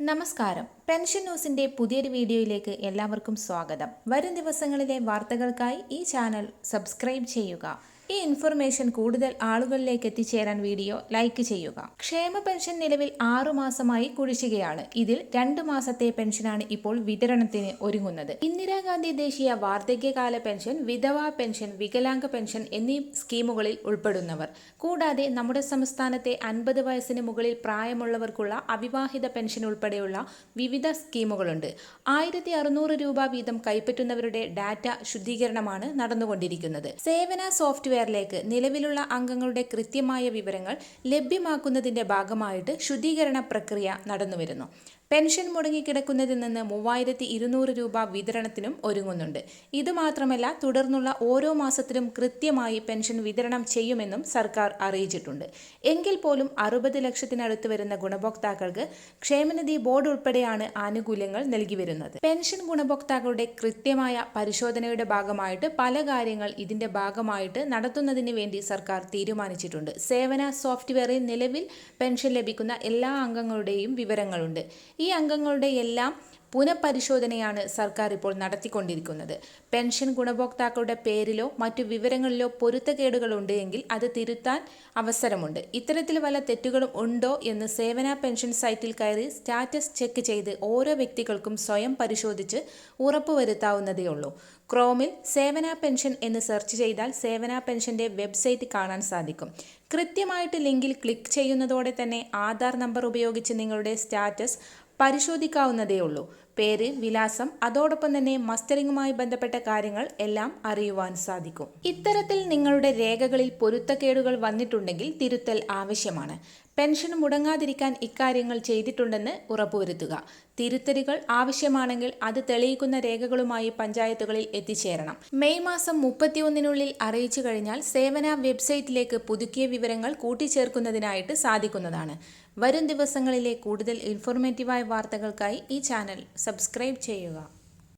నమస్కారం പെൻഷൻ ന്യൂസിന്റെ പുതിയൊരു വീഡിയോയിലേക്ക് എല്ലാവർക്കും സ്വാഗതം. വരും ദിവസങ്ങളിലെ വാർത്തകൾക്കായി ഈ ചാനൽ സബ്സ്ക്രൈബ് ചെയ്യുക. ഈ ഇൻഫർമേഷൻ കൂടുതൽ ആളുകളിലേക്ക് എത്തിച്ചേരാൻ വീഡിയോ ലൈക്ക് ചെയ്യുക. ക്ഷേമ പെൻഷൻ നിലവിൽ ആറു മാസമായി കുടിശ്ശികയാണ് ഇതിൽ രണ്ട് മാസത്തെ പെൻഷനാണ് ഇപ്പോൾ വിതരണത്തിന് ഒരുങ്ങുന്നത്. ഇന്ദിരാഗാന്ധി ദേശീയ വാർദ്ധക്യകാല പെൻഷൻ വിധവാ പെൻഷൻ വികലാംഗ പെൻഷൻ എന്നീ സ്കീമുകളിൽ ഉൾപ്പെടുന്നവർ. കൂടാതെ നമ്മുടെ സംസ്ഥാനത്തെ അൻപത് വയസ്സിന് മുകളിൽ പ്രായമുള്ളവർക്കുള്ള അവിവാഹിത പെൻഷൻ ഉൾപ്പെടെയുള്ള വിവിധ സ്കീമുകളുണ്ട്. ആയിരത്തി അറുന്നൂറ് രൂപ വീതം കൈപ്പറ്റുന്നവരുടെ ഡാറ്റ ശുദ്ധീകരണമാണ് നടന്നുകൊണ്ടിരിക്കുന്നത്. സേവന സോഫ്റ്റ്വെയറിലേക്ക് നിലവിലുള്ള അംഗങ്ങളുടെ കൃത്യമായ വിവരങ്ങൾ ലഭ്യമാക്കുന്നതിന്റെ ഭാഗമായിട്ട് ശുദ്ധീകരണ പ്രക്രിയ നടന്നുവരുന്നു. പെൻഷൻ മുടങ്ങിക്കിടക്കുന്നതിൽ നിന്ന് മൂവായിരത്തി ഇരുന്നൂറ് രൂപ വിതരണത്തിനും ഒരുങ്ങുന്നുണ്ട്. ഇതുമാത്രമല്ല തുടർന്നുള്ള ഓരോ മാസത്തിലും കൃത്യമായി പെൻഷൻ വിതരണം ചെയ്യുമെന്നും സർക്കാർ അറിയിച്ചിട്ടുണ്ട്. എങ്കിൽ പോലും അറുപത് ലക്ഷത്തിനടുത്ത് വരുന്ന ഗുണഭോക്താക്കൾക്ക് ക്ഷേമനിധി ബോർഡ് ഉൾപ്പെടെയാണ് ആനുകൂല്യങ്ങൾ നൽകി വരുന്നത്. പെൻഷൻ ഗുണഭോക്താക്കളുടെ കൃത്യമായ പരിശോധനയുടെ ഭാഗമായിട്ട് പല കാര്യങ്ങൾ ഇതിന്റെ ഭാഗമായിട്ട് നടത്തുന്നതിന് വേണ്ടി സർക്കാർ തീരുമാനിച്ചിട്ടുണ്ട്. സേവന സോഫ്റ്റ്വെയറിൽ നിലവിൽ പെൻഷൻ ലഭിക്കുന്ന എല്ലാ അംഗങ്ങളുടെയും വിവരങ്ങളുണ്ട്. ഈ അംഗങ്ങളുടെ എല്ലാം പുനഃപരിശോധനയാണ് സർക്കാർ ഇപ്പോൾ നടത്തിക്കൊണ്ടിരിക്കുന്നത്. പെൻഷൻ ഗുണഭോക്താക്കളുടെ പേരിലോ മറ്റു വിവരങ്ങളിലോ പൊരുത്തക്കേടുകൾ ഉണ്ട് എങ്കിൽ അത് തിരുത്താൻ അവസരമുണ്ട്. ഇത്തരത്തിൽ വല്ല തെറ്റുകളും ഉണ്ടോ എന്ന് സേവന പെൻഷൻ സൈറ്റിൽ കയറി സ്റ്റാറ്റസ് ചെക്ക് ചെയ്ത് ഓരോ വ്യക്തികൾക്കും സ്വയം പരിശോധിച്ച് ഉറപ്പുവരുത്താവുന്നതേ ഉള്ളൂ. ക്രോമിൽ സേവന പെൻഷൻ എന്ന് സെർച്ച് ചെയ്താൽ സേവന പെൻഷന്റെ വെബ്സൈറ്റ് കാണാൻ സാധിക്കും. കൃത്യമായിട്ട് ലിങ്കിൽ ക്ലിക്ക് ചെയ്യുന്നതോടെ തന്നെ ആധാർ നമ്പർ ഉപയോഗിച്ച് നിങ്ങളുടെ സ്റ്റാറ്റസ് പരിശോധിക്കാവുന്നതേ ഉള്ളൂ പേര് വിലാസം അതോടൊപ്പം തന്നെ മസ്റ്ററിങ്ങുമായി ബന്ധപ്പെട്ട കാര്യങ്ങൾ എല്ലാം അറിയുവാൻ സാധിക്കും. ഇത്തരത്തിൽ നിങ്ങളുടെ രേഖകളിൽ പൊരുത്തക്കേടുകൾ വന്നിട്ടുണ്ടെങ്കിൽ തിരുത്തൽ ആവശ്യമാണ്. പെൻഷൻ മുടങ്ങാതിരിക്കാൻ ഇക്കാര്യങ്ങൾ ചെയ്തിട്ടുണ്ടെന്ന് ഉറപ്പുവരുത്തുക. തിരുത്തലുകൾ ആവശ്യമാണെങ്കിൽ അത് തെളിയിക്കുന്ന രേഖകളുമായി പഞ്ചായത്തുകളിൽ എത്തിച്ചേരണം. മെയ് മാസം മുപ്പത്തിയൊന്നിനുള്ളിൽ അറിയിച്ചു കഴിഞ്ഞാൽ സേവന വെബ്സൈറ്റിലേക്ക് പുതുക്കിയ വിവരങ്ങൾ കൂട്ടിച്ചേർക്കുന്നതിനായിട്ട് സാധിക്കുന്നതാണ്. വരും ദിവസങ്ങളിലെ കൂടുതൽ ഇൻഫോർമേറ്റീവായ വാർത്തകൾക്കായി ഈ ചാനൽ സബ്സ്ക്രൈബ് ചെയ്യുക.